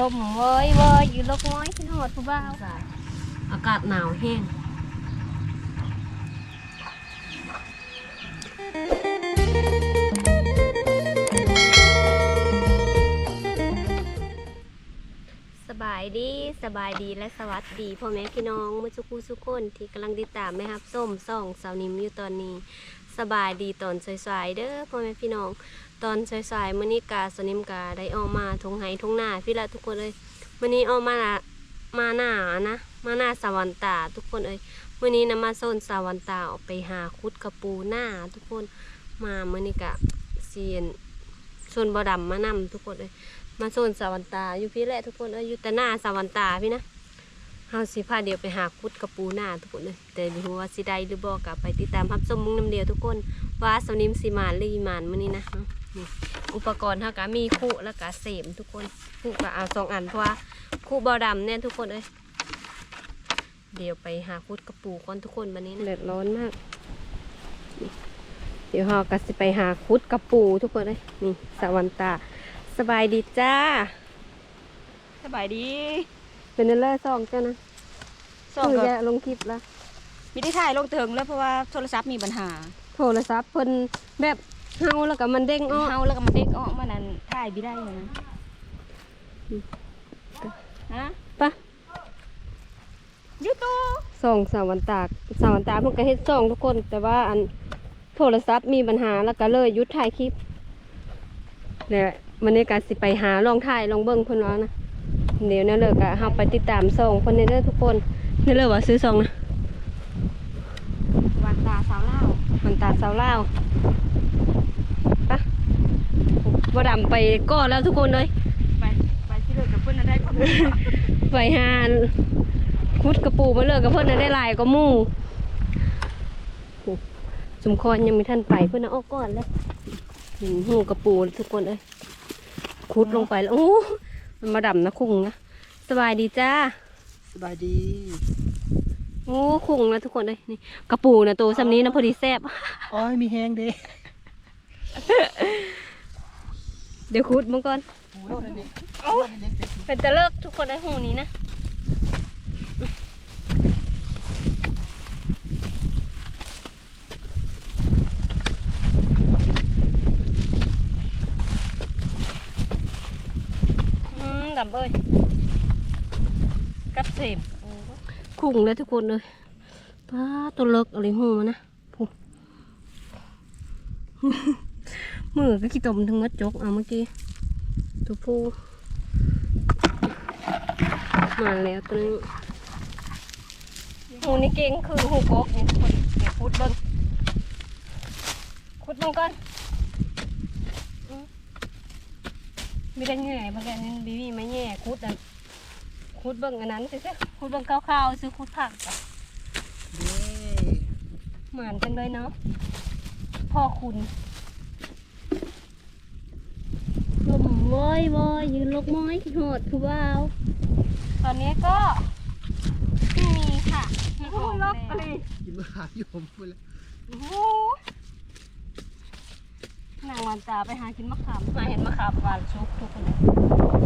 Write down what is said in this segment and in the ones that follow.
ลมเว้ยเว้ยอยู่ลกน้อยขึ้นหอดผู้บ่าวอากาศหนาวแห้งสบายดีสบายดีและสวัสดีพ่อแม่พี่น้องมือสุกูสุกคนที่กำลังติดตามไหมครับส้มส่องสาวนิมอยู่ตอนนี้ สบายดีตอนสายๆเด้อพ่อแม่พี่น้อง ตอนสายๆมื้อนี้กาสนิมกาได้ออกมาทงไห้ทงหน้าพี่ละทุกคนเลยมื้อนี้ออกมาละมาหน้านะมาหน้าสวรรค์ตาทุกคนเอ้ยมื้อนี้นะมาโซนสวรรค์ตาออกไปหาคุดกระปูหน้าทุกคนมามื้อนี้กะเซียนชนบ่ดำมานำทุกคนเลยมาโซนสาวันตาอยู่พี่แหละทุกคนเอ้ยอยู่แต่หน้าสาวันตาพี่นะเฮาสิพาเดียวไปหาคุดกระปูหน้าทุกคนเลยแต่ไม่รู้ว่าสิได้หรือบ่กลับไปติดตามรับชมมุงน้ำเดียวทุกคนว่าสนิมสิมานหรืออีมานมื้อนี้นะ นี่อุปกรณ์เฮาก็มีคู่แล้วก็เสมทุกคนคู่ก็เอาสองอันเพราะว่าคู่บ่ดำแน่ทุกคนเอ้ยเดี๋ยวไปหาคุดกระปูก่อนทุกคนวันนี้นะเดือดร้อนมากนี่เดี๋ยวเฮาก็สิไปหาคุดกระปูทุกคนเลยนี่สาวันตา สบายดีจ้า สบายดี เป็นเนลเลอร์ซองเจ้านะส่งคือกับจะลงคลิปแล้วมีได้ถ่ายลงเถิงแล้วเพราะว่าโทรศัพท์มีปัญหา โทรศัพท์เพิ่นแบบ เฮาแล้วก็มันเด้งอ้อเฮาแล้วก็มาเด็กออกมานั้นถ่ายไม่ได้เลยนะฮะปะยูทูบซองสาวันตากสาวันตาเพิ่นก็เฮ็ดซองทุกคน แต่ว่าอันโทรศัพท์มีปัญหาแล้วก็เลยหยุดถ่ายคลิปเนี่ยมันนี้ก็สิไปหาลองถ่ายลองเบิ่งเพิ่นว่านะเดี๋ยวนั่นเลยก็เฮาไปติดตามซองเพิ่นเด้อทุกคนนี่เลยว่าซื้อซองนะวันตาสาวเล่าวมันตาสาวลาวปะ บ่ดำไปก่อนแล้วทุกคนเลยไปไปที่เลิกกับเพื่อนน่ะได้ความรู้ไปหาคุดกระปูมาเลิกกับเพื่อนนะได้หลายก็มู่โอ้สมครยังไม่ทันไปเพื่อนนะออกก่อนแล้วเห็นหูกระปูทุกคนเอ้ยคุดลงไปแล้วโอ้มันมาดำนะคุงนะสบายดีจ้าสบายดีโอ้คุงนะทุกคนเลยนี่กระปูนะตัวซ้ำนี้นะพอดีแซ่บอ้อยมีแห้งเด้เดี๋ยวคุดมังก่อนโอ้ยเป็นตะเลิกทุกคนได้หูนี้นะดำเอ้ยกัดเสมคุ้งเลยทุกคนเลยป้าตัวเลิกอะไรหูนะพู มือก็ขี้ตมทั้งมัดจกเอาเมื่อกี้ตัวผู้มาแล้วตัวนี้หูนี่เก่งคือหูกบนี่ทุกคนเดี๋ยวพุดเบิ้งคุดเบิ้งก่อนอืมมีได้แง่บางแกนี่บีบีไม่แง่คุดอันคุดเบิ้งอันนั้นสิเสียคุดเบิ้งคร่าวๆซื้อคุดผักจ้ะเด้เหมือนจังเลยเนาะพ่อคุณ ลมวอยวอยยืนลกม้อยโหดคือว่าวตอนนี้ก็ไม่มีค่ะไม่ออกแล้วกินมะขามอยู่ผมพูดแล้วโอ้โหนางวันตาไปหากินมะขามมาเห็นมะขามหวานชุกทุกคนเลย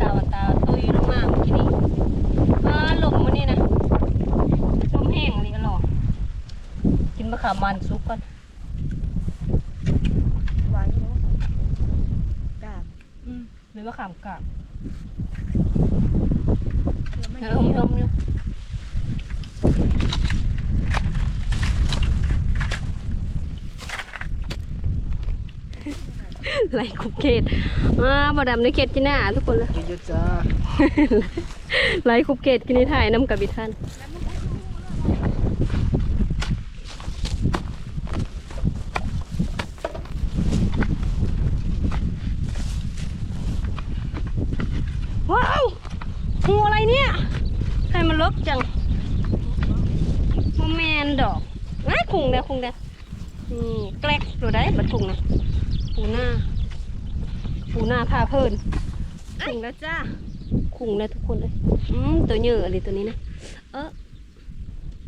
ตาวันตาตุยลงมาเมื่อกี้นี้อ่าลมมันนี่นะลมแห้งเลยก็หรอกินมะขามหวานชุกก่อน หวานอยู่กาด อืมหรือมะ ขามกาบแล้วไม่เอเห็อนอมๆอยู่ไหลคุกเขตอ่าบดำในเขตกินหน้าทุกคนเลยกินเยอะจ้าไลฟ์คุกเกตกินนิถ่ายน้ำกับบิทันว้าวงูอะไรเนี่ยใครมันล กจังโมแมนดอกง่ายคุงเด้อคุงเด้อนี่แกลกตัวได้บัดคุงนะปูหน้าปูหน้าพาเพลินคุงแล้วจ้าคุงแล้วทุกคนเลยอืมตัวเหยื่ออะไรตัวนี้นะเออ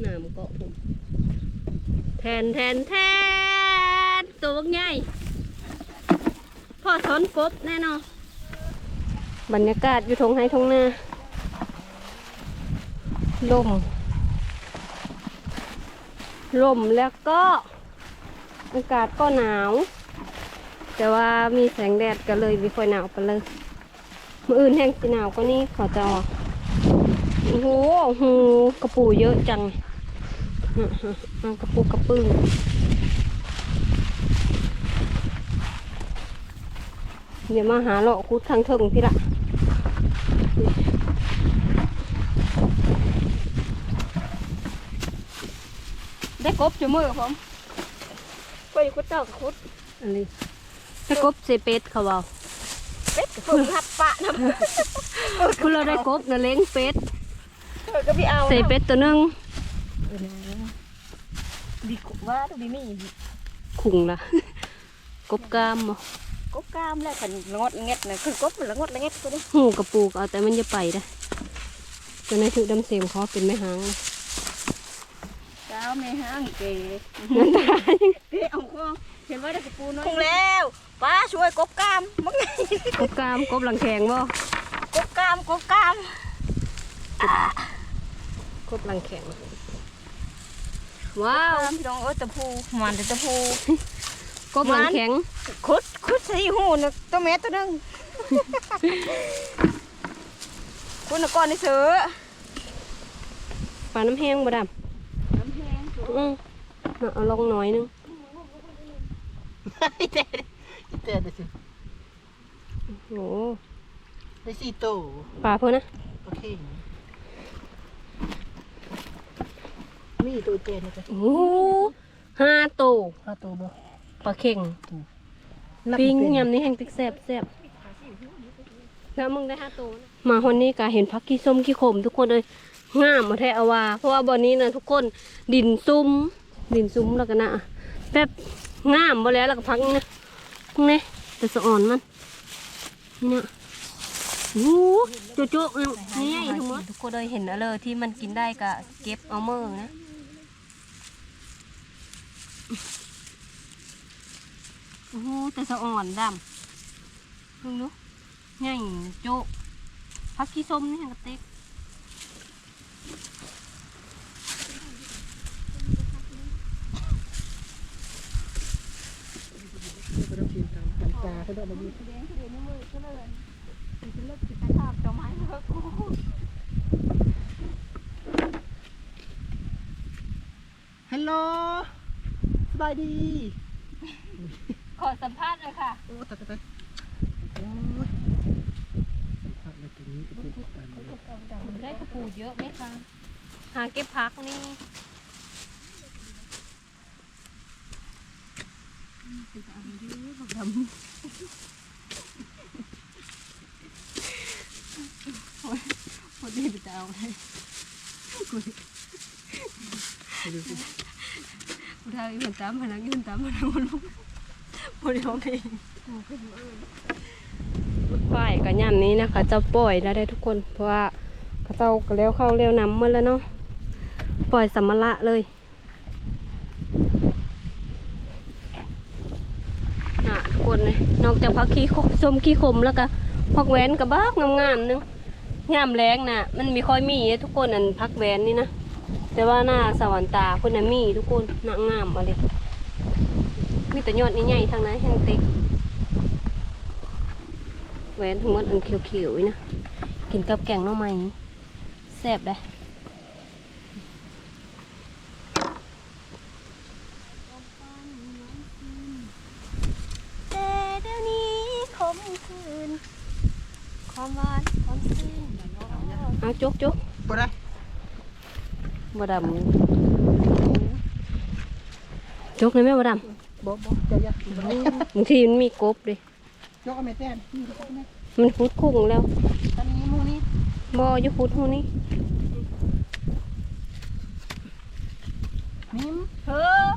หนามเกาะผมแทนแทนแทนตัวบักใหญ่พ่อสอนกบแน่นอนบรรยากาศอยู่ทงไห้ทงนา ลม ลมแล้วก็อากาศก็หนาว แต่ว่ามีแสงแดดก็เลยไม่ค่อยหนาวไปานเลยมื่ออื่นแห้งสิหนาวก็นี่ขอจะออกโอ้โหหูกระปูเยอะจังเอากระปูกระปึ้งเดี๋ยวมาหาเลาะคุดทางเทิงพี่ละ ได้กบจุมือผมไปคุดเจ้ากับคุดอะไรถ้ากบเซเป็ดเขาเอาเป็ดกับฝึกทับปะนะคุณเราได้กบนะเล้งเป็ดเออก็พี่เอาเซเป็ดตัวหนึงดีกว่าตัวดีนี่ขุงละกบกามบ่กบกามแล้วกันงดเงียดนะคือกบละงดละเงียดก็ได้หูกระปูกเอาแต่มันจะไปได้ตัวนี้ถือดำเสียมเขาเป็นไม่หางเลย เจ้าแม่ห้างเก๋นั่นตายเก๋เอาข้องเห็นว่าได้กระปูน้อยคงแล้วป้าช่วยกบกามมึงไงกบกามกบหลังแข็งบ่กบกามกบกามกบหลังแข็งว้าวกามพี่น้องเออตะพูมันแต่ตะพูกบหลังแข็งคุดคุดใส่หูนึกตัวแม่ตัวหนึงคุณน่ะก่อนนี่เสือปลาน้ำแห้งบ่ดน้ำแห้งำ อืมน่ะเอาลงหน่อยนึงอีเต้อีเต้ได้สิโอ้ได้สี่โตวปลาเพื่อนนะ โอเค มีตัวเต้นะจ๊ะโอ้ห้าโตวห้าตัวบ่ปลาเข่งนับปิ้งเป็นยำนี่แห้งติ๊กแซ่บแซ่บแล้วมึงได้ห้าตัวนะมาคนนี้ก็เห็นพักกี้ส้มกี้ขมทุกคนเลย งามมาแท้เอาว่า เพราะว่าบอนนี้นะทุกคนดินซุ้มดินซุ้มแล้วก็นะแบบงามบ่แล้วแล้วก็พักนี่นะนี่แต่สะอ่อนมันนี่เนี่ยโอ้โจ๊ะโจ๊ะนี่ไงทุกคนทุกคนเลยเห็นอะไรที่มันกินได้ก็เก็บเอามือนะโอ้โหแต่สะอ่อนดำเพิ่งดูใหญ่โจ๊ะพักขี้ส้มนี่กระเต็กก็ต้องกินตามกันปลาเขาได้มาดีฮัลโหลสบายดี ขอสัมภาษณ์เลยค่ะ โอ้ตัดไปโอ้ยผักในตรงนี้ก็เป็นตันเลยได้กระปูเยอะไหมคะ หาเก็บพักนี่ พอดีไปเอาเลยกูทางยืนตามพนักยืนตามพนักมันลุกพอดีเขาเองฝ่ายกับยามนี้นะคะจะปล่อยแล้วได้ทุกคน เพราะว่าเขาเจ้าก็เลี้ยวเข้าเลี้ยวน้ำหมาแล้วเนาะปล่อยสัมมละเลยน่ะทุกคน จากพักขี้ส้มขี้ขมแล้วก็พักแหวนกับบ้ากงามๆนึงงามแรงน่ะ มันมีค่อยมีทุกคนอันพักแหวนนี่นะแต่ว่าหน้าสวรรค์ตาเพิ่นน่ะมีทุกคนหน้างามมาเลยมีแต่ยอดใหญ่ๆทางนั้นแห้งเต็กแหวนทั้งหมดอันเขียวๆนี่นะกินกับแกงหน่อไม้แซ่บเลย แต่เดี๋ยวนี้คมคืน ความหวานความซื่นเอาจุกจุกปได้บดำจุกเลยไหมบดบ่บ่เจ้าอย่าำบางทีมันมีกบดิยกเอาแม่แต้นนี่ก็ได้มันฟุดคุ้งแล้วตอนนี้มูนี่บ่อยู่ฟุดหูนี่นิ่มเฮ้อ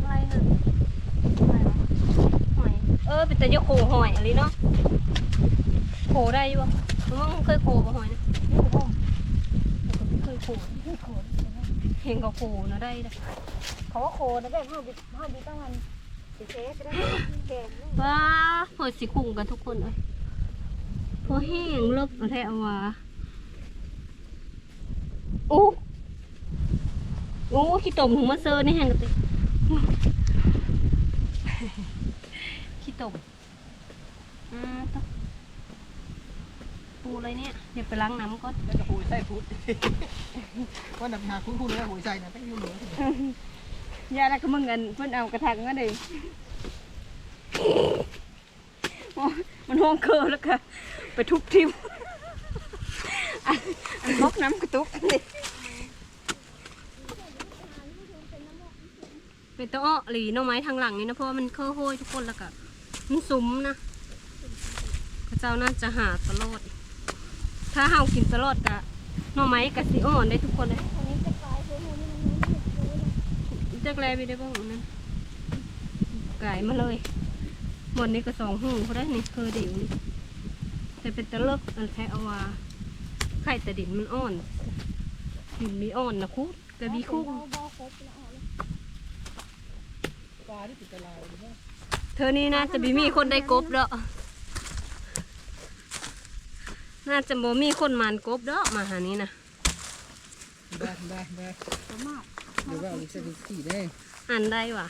อะไรน่ะอะไรวะหอยเออเป็นแต่จะโขหอยอะไรเนาะโขได้อยู่บ่มึงเคยโขบ่หอยนะเคยโขเห็นก็โขนะได้เลยเขาว่าโคนะแบบห้าบิห้าบิตั้งวันสิเชฟจะได้แกงว้าเปิดสีคุ้งกันทุกคนเลยพอแห้งเลิกเอาแท้เอาว่าโอ้โอ้ขี้ตมถึงมาเซอร์นี่แห้งกันติขี้ตมอ่าต้อง ปูเลยเนี่ยเดี๋ยวไปล้างน้ำก่อนแล้วก็หูใส่พุทธว่านับหาคุ้นคุ้นเลยหูใส่นะตั้งอยู่เหนือยาแล้วก็มึงเงินเพิ่นเอากระถางมาเลยโอ้ยมันห้องเคอแล้วก็ไปทุบทิมอันอันพกน้ำกระตุกอันนี้เป็นตัวอ้อหลีหน่อไม้ทางหลังนี่นะเพราะว่ามันเคอะโห้ยทุกคนแล้วก็มันซุ้มนะพระเจ้าน่าจะหาตลอด ถ้าเฮากินตลอดกะหน่อไม้กะสิอ่อนได้ทุกคนเลยจักแลไปได้บ้างอันนั้นไก่มาเลยหมดนี้ก็สองหูเขาได้นี่เคยเดี๋ยวนี่แต่เป็นตะเลิกอันแท้เอาว่าไข่แต่ดินมันอ่อนดินมีอ่อนนะคุดกระบีคุกปลาที่ติดตะลายเลยนะเธอนี่น่าจะบีมีคนได้กบเด้อ น่าจะบ่มีคนมานกบเด้อมาหานี้นะได้ได้ได้เดี๋ยวว่าเอาลิซ่าลิซี่ได้ อ่านได้วะ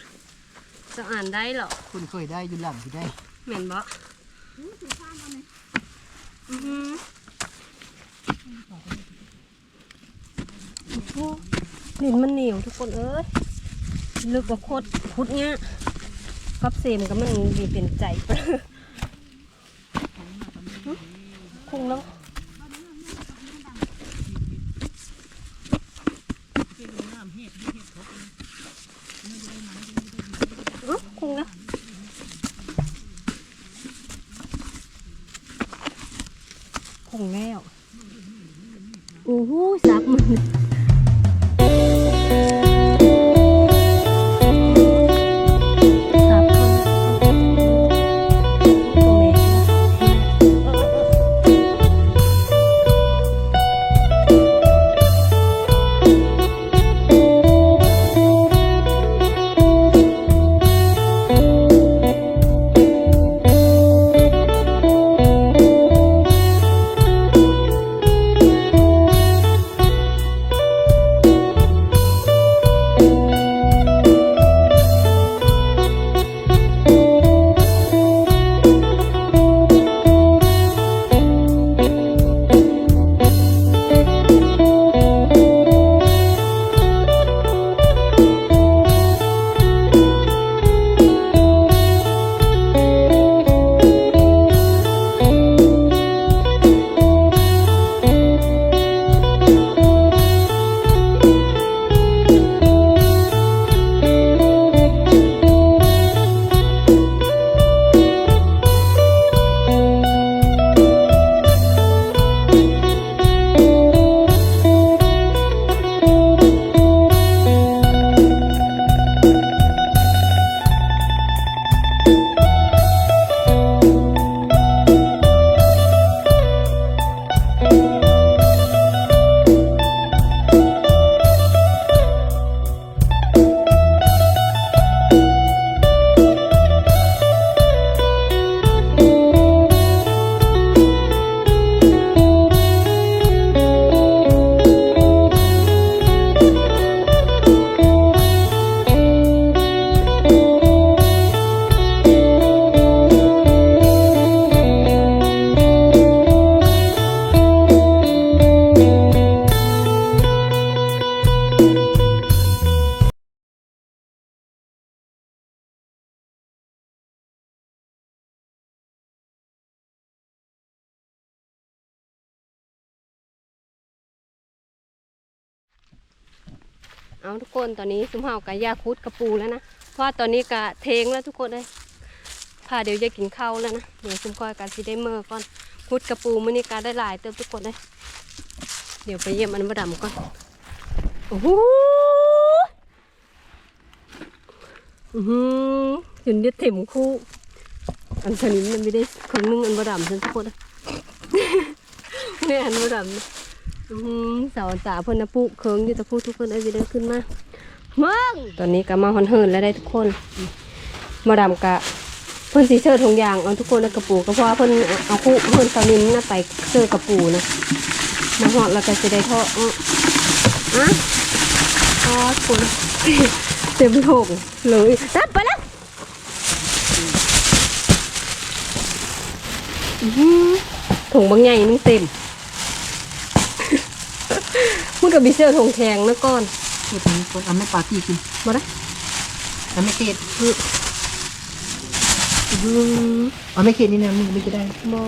จะอ่านได้เหรอคุณเคยได้อยู่หลังที่ได้เหม็นบ่อือหือโอ้โหดินมันเหนียวทุกคนเอ้ยลึกกว่าโคตรพุดเนี้ยกับเซมก็มันมีเป็นใจเปล่าค เอาทุกคนตอนนี้ซุมเฮากะยาคุดกระปูแล้วนะเพราะตอนนี้กะเทงแล้วทุกคนเลยพาเดี๋ยวจะกินข้าวแล้วนะเดี๋ยวซุมคอยกะสิได้เมื่อก่อนคุดกระปูมื้อนี้กะได้หลายเติมทุกคนเลยเดี๋ยวไปเยี่ยมอันบดำก่อนโอ้โหอือหือเห็นเด็ดเต็มคู่อันสนิมมันไม่ได้ครั้งหนึงอันบดำฉันทุกคนเลยเนี่ยอันบดำ สาวจ๋าเพิ่นนะปุเคิงอยู่ตะพูทุกคนเอ้ยสิได้ขึ้นมาเมึงตอนนี้ก็มาฮอนเฮิร์นแล้วได้ทุกคน มาดามกะเพิ่นพิ่นสิเชิญทงยางเอาทุกคนเอากระปูก็เพราะว่าเพิ่นเอาคู่เพิ่นสนิมน่ะไปเชิญกระปูนะมาฮอดแล้วก็สิได้ทอดอะทอดคนเต็มโถงเลยตัดไปแล้วถุงบางใหญ่นึงเต็ม มึงกับบิเซลทงแทงนะก่อนเฮ็ดนี้คนเอาไม่ปาตี้กินมาได้เอาไม่เค็ดอืมเอาไม่เค็ดนี่นะมึงไม่จะได้บอ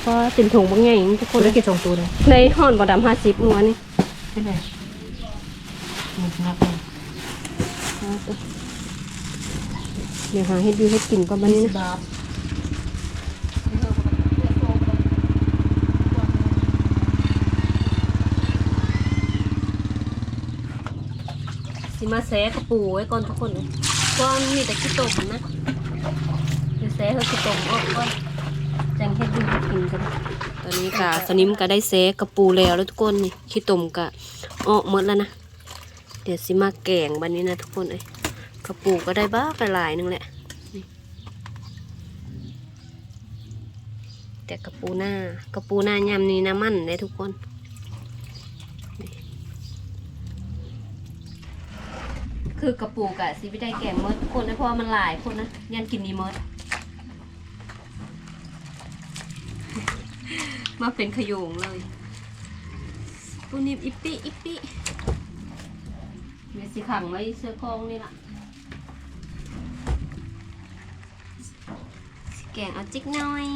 เพราะเต็มถุงบางใหญ่ทุกคคนนได้เค็ดสองตัวเลยในห่อนบอดำห้าสิบหัวนี่เป็นไงมันงับเลยเดี๋ยวหาให้ดูให้กินก่อนบันนี้นะ บาท สิ มาแซะกระปูไว้ก่อนทุกคนเลยก้อนมีแต่ขี้ตมนะเดี๋ยวแซะเขาขี้ตมออกก่อนจังเฮ็ดดูให้กินกันตอนนี้กะสนิมก็ได้แซะกระปูแล้วแล้วทุกคนนี่ขี้ตมกะออกหมดแล้วนะเดี๋ยวสิมาแกงบันนี้นะทุกคนเอ้ยกระปูก็ได้บ้ากหลายนึงแหละแต่กระปูหน้ากระปูหน้ายำนี่น้ำมันเลยทุกคน คือกระปูกะสิไม่ได้แกงมดคนนะเพราะว่ามันหลายคนนะยันกินนี้มดมาเป็นขยงเลยปูนิบอิปปี้อิปปี้เดี๋ยวสิขังไว้เสื้อคองนี่ล่ะแกงเอาจิกหน่อย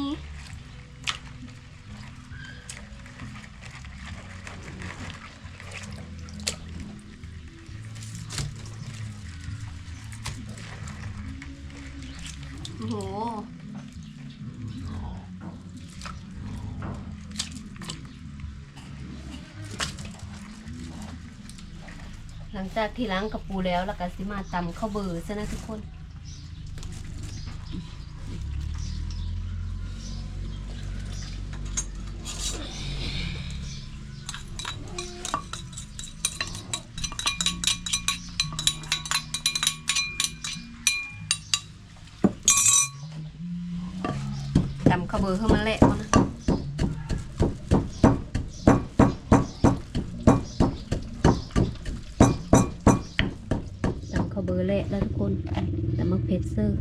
จากที่ล้างกระปูแล้วแล้วก็สิมาตำข้าวเบอร์ซะนะทุกคนตำข้าวเบอร์เข้ามาแหละก่อนนะตำข้าวเบอร์ แหละแล้วทุกคนแตำมักเพชรเซอร์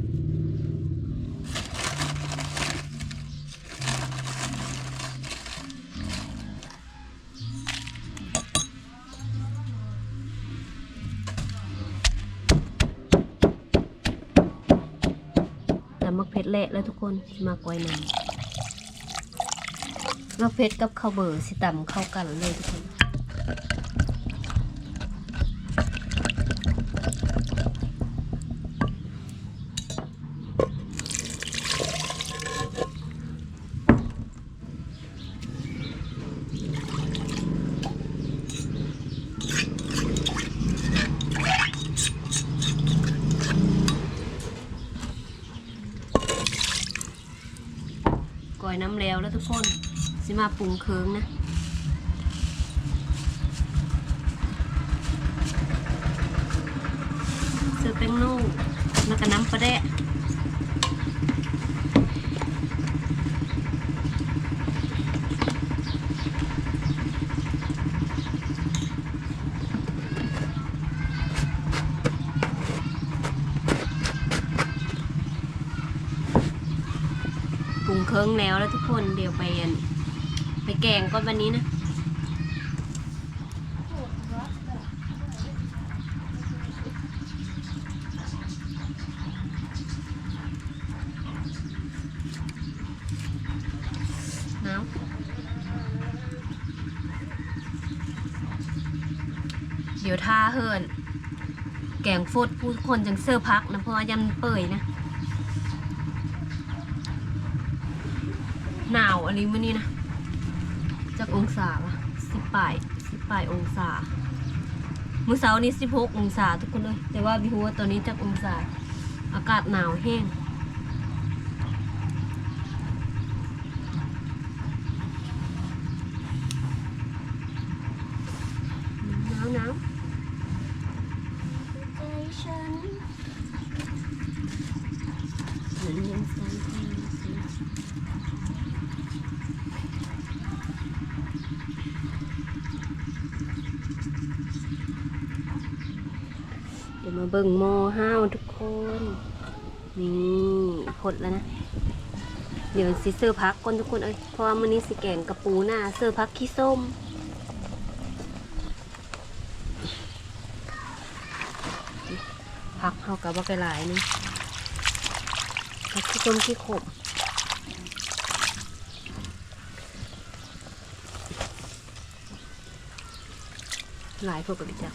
ตำมักเพชรแหละแล้วทุกคนมากไว้นำมักเพชรกับข้าวเบอร์สิต่ำเข้ากันเลยทุกคน ก่อยน้ำแล้วแล้ว ทุกคนสิมาปรุงเคิงนะเสือแป้งนุ่แล้วก็น้ำปลาแดะ งเคิงแล้วแล้วทุกคนเดี๋ยวไปอันไปแกงก่อนวันนี้นะหนาวเดี๋ยวท่าเฮิรนแกงฟดผู้คนจังเสื้อพักนะเพราะว่ายำเปื่อยนะ ห นาวอันนี้มื่อนี้นะ จากองศาวะสิบปลายสิบปลายองศามื้อเช้านี้สิบหกองศาทุกคนเลยแต่ว่าบิฮูว่าตอนนี้จากองศา อากาศหนาวแห้ง หนาวหนาวใจฉันเหมือนยังสั่น มา เบิ่งหม้อห้าวทุกคน นี่พดแล้วนะ เดี๋ยวสิเสิร์พักก่อนทุกคนเอ้ยเพราะว่ามื้อนี้สิแกงกระปูหน้าเสิร์พักขี้ส้มพักเฮากับว่าไปหลายนี่พักขี้ส้มขี้ขมหลายพวกกับพี่จัก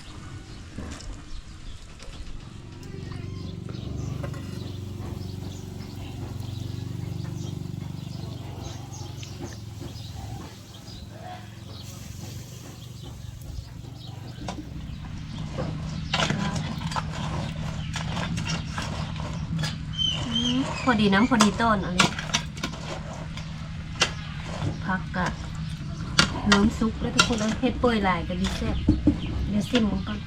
พอ ดีน้ำพอดีต้นอะไรพักกะเริ่มซุกแล้วทุกคนเอาเฮ็ดเปื่อยลายกันดีแซ่บเดี๋ยวซิมมันก่อน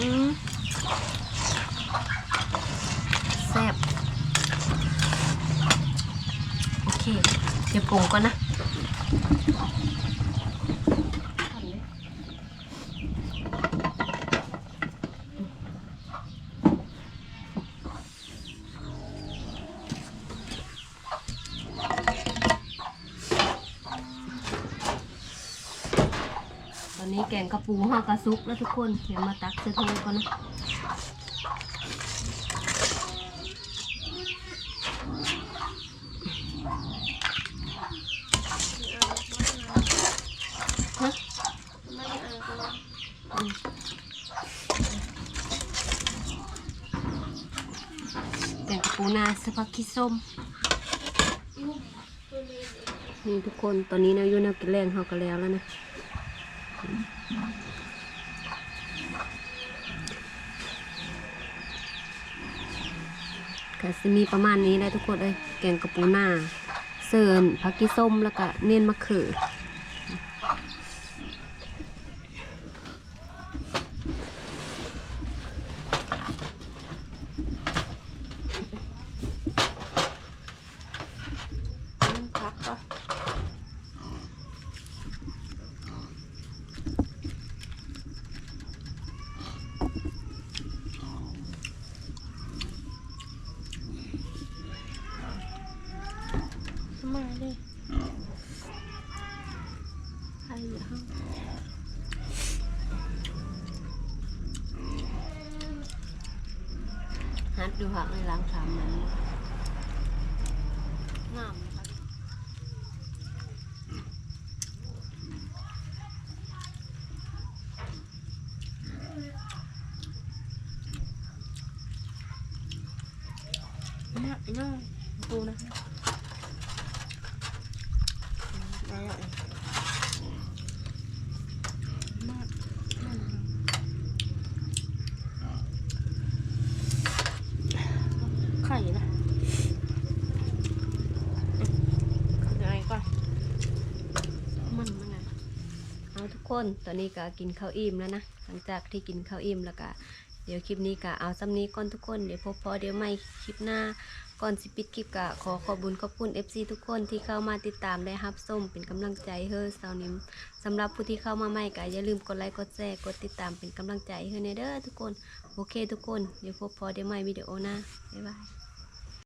อืม แซ่บโอเค เดี๋ยวปรุงก่อนนะตอนนี้แก งกระปูห่อกระซุกแล้วทุกคนเดี๋ยวมาตักเสื้อโทก่อนนะแกงกะปูนาสปักขี้ส้มนี่ทุกคนตอนนี้นะอยูแนวกินแรงเขาก็แล้วแล้วนะ ก็ จะมีประมาณนี้ได้ทุกคนเลยแกงกะปูนาเสิร์นผักกีส้มแล้วก็เนียนมะเขือ พักก็มาเลย ใช่เหรอ ฮัดดูผักในล้างสามมันงามนะคะ นะไอ้น้องปูนะมาแล้วมาไข่นะยังไงก่อน มันมันนะเอาทุก คนตอนนี้ก็กินข้าวอิ่มแล้วนะหลังจากที่กินข้าวอิ่มแล้วก็เดี๋ยวคลิปนี้ก็เอาซ้ำนี้ก่อนทุกคนเดี๋ยวพบพอเดี๋ยวไม่คลิปหน้าก่อนสิปิดคลิปก็ขอขอบุญขอบคุณ FC ทุกคนที่เข้ามาติดตามและรับส้มเป็นกำลังใจเฮ้อสาวนิมสำหรับผู้ที่เข้ามาใหม่ก็อย่าลืมกดไลค์กดแชร์กดติดตามเป็นกำลังใจให้ในเด้อทุกคนโอเคทุกคนเดี๋ยวพบพอเดี๋ยวใหม่วิดีโอหน้าบ๊ายบาย